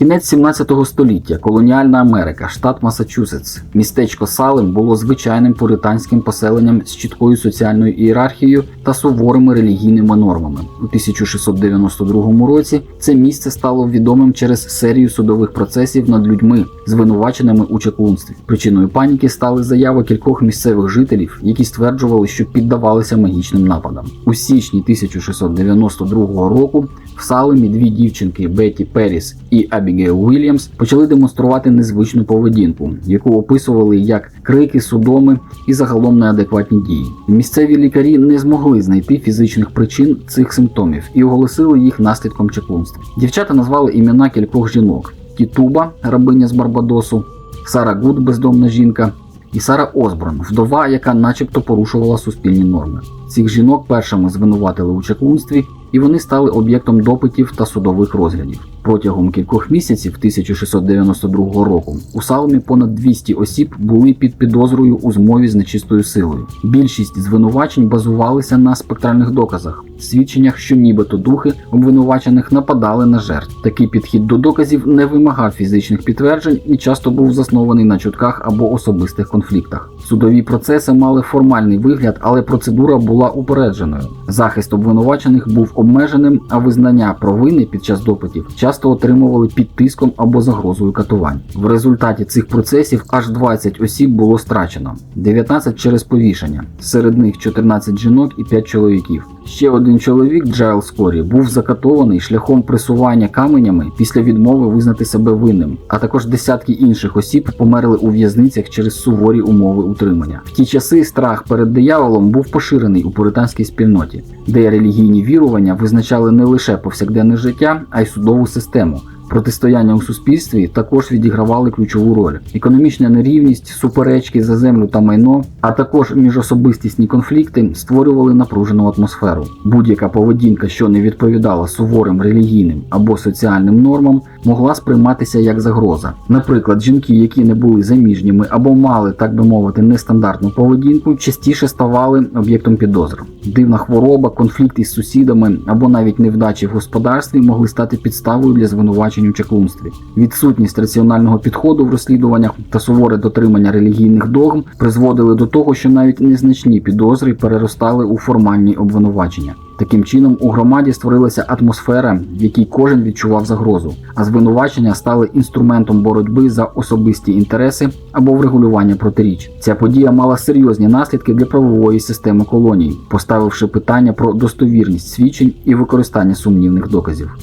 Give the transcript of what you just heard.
Кінець 17 століття, колоніальна Америка, штат Масачусетс, містечко Салем було звичайним пуританським поселенням з чіткою соціальною ієрархією та суворими релігійними нормами. У 1692 році це місце стало відомим через серію судових процесів над людьми, звинуваченими у чаклунстві. Причиною паніки стали заяви кількох місцевих жителів, які стверджували, що піддавалися магічним нападам. У січні 1692 року в Салемі дві дівчинки Бетті Періс і Абігейл Уільямс почали демонструвати незвичну поведінку, яку описували як крики, судоми і загалом неадекватні дії. Місцеві лікарі не змогли знайти фізичних причин цих симптомів і оголосили їх наслідком чаклунства. Дівчата назвали імена кількох жінок: Тітуба, рабиня з Барбадосу, Сара Гуд, бездомна жінка, і Сара Осборн, вдова, яка начебто порушувала суспільні норми. Цих жінок першими звинуватили у чаклунстві, і вони стали об'єктом допитів та судових розглядів. Протягом кількох місяців 1692 року у Салмі понад 200 осіб були під підозрою у змові з нечистою силою. Більшість звинувачень базувалися на спектральних доказах, свідченнях, що нібито духи обвинувачених нападали на жертв. Такий підхід до доказів не вимагав фізичних підтверджень і часто був заснований на чутках або особистих конфліктах. Судові процеси мали формальний вигляд, але процедура була упередженою. Захист обвинувачених був обмеженим, а визнання провини під час допитів часто отримували під тиском або загрозою катувань. В результаті цих процесів аж 20 осіб було страчено, 19 через повішення, серед них 14 жінок і 5 чоловіків. Ще один чоловік, Джайл Скорі, був закатований шляхом пресування каменями після відмови визнати себе винним, а також десятки інших осіб померли у в'язницях через суворі умови утримання. В ті часи страх перед дияволом був поширений у пуританській спільноті, де релігійні вірування визначали не лише повсякденне життя, а й судову систему. Протистояння у суспільстві також відігравали ключову роль. Економічна нерівність, суперечки за землю та майно, а також міжособистісні конфлікти створювали напружену атмосферу. Будь-яка поведінка, що не відповідала суворим релігійним або соціальним нормам, могла сприйматися як загроза. Наприклад, жінки, які не були заміжніми або мали, так би мовити, нестандартну поведінку, частіше ставали об'єктом підозр. Дивна хвороба, конфлікт із сусідами або навіть невдачі в господарстві могли стати підставою для звинувачень у чаклунстві. Відсутність раціонального підходу в розслідуваннях та суворе дотримання релігійних догм призводили до того, що навіть незначні підозри переростали у формальні обвинувачення. Таким чином, у громаді створилася атмосфера, в якій кожен відчував загрозу, а звинувачення стали інструментом боротьби за особисті інтереси або врегулювання протиріч. Ця подія мала серйозні наслідки для правової системи колоній, поставивши питання про достовірність свідчень і використання сумнівних доказів.